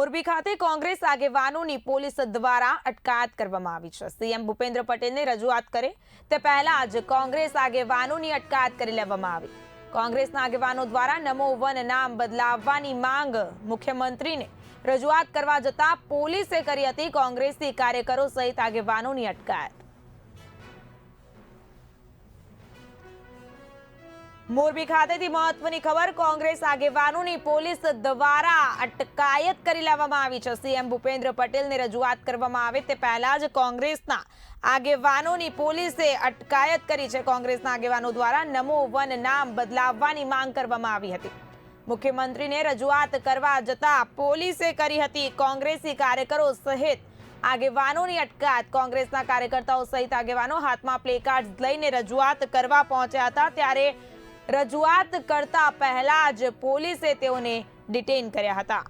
મોરબી ખાતે કોંગ્રેસ આગેવાનોની પોલીસ દ્વારા અટકાયત કરવામાં આવી છે. સીએમ ભૂપેન્દ્ર પટેલને રજૂઆત કરે તે પહેલા જ કોંગ્રેસ આગેવાનોની અટકાયત કરી લેવામાં આવી. કોંગ્રેસના આગેવાનો દ્વારા નમો વન નામ બદલાવવાની માંગ મુખ્યમંત્રીને રજૂઆત કરવા જતા પોલીસે કરી હતી કોંગ્રેસથી કાર્યકરો સહિત આગેવાનોની અટકાયત. મોરબી ખાતેથી મહત્વની ખબર, કોંગ્રેસ આગેવાનોની પોલીસ દ્વારા અટકાયત કરી લેવામાં આવી છે. સીએમ ભૂપેન્દ્ર પટેલને રજૂઆત કરવામાં આવે તે પહેલા જ કોંગ્રેસના આગેવાનોની પોલીસે અટકાયત કરી છે. કોંગ્રેસના આગેવાનો દ્વારા નમો વન નામ બદલાવવાની માંગ કરવામાં આવી હતી. મુખ્યમંત્રીને રજૂઆત કરવા જતા પોલીસે કરી હતી કોંગ્રેસી કાર્યકરો સહિત આગેવાનોની અટકાયત. કોંગ્રેસના કાર્યકર્તાઓ સહિત આગેવાનો હાથમાં પ્લેકાર્ડ લઈને રજૂઆત કરવા પહોંચ્યા હતા. ત્યારે રજૂઆત કરતા પહેલા જ પોલીસે તેઓને ડિટેન કર્યા હતા.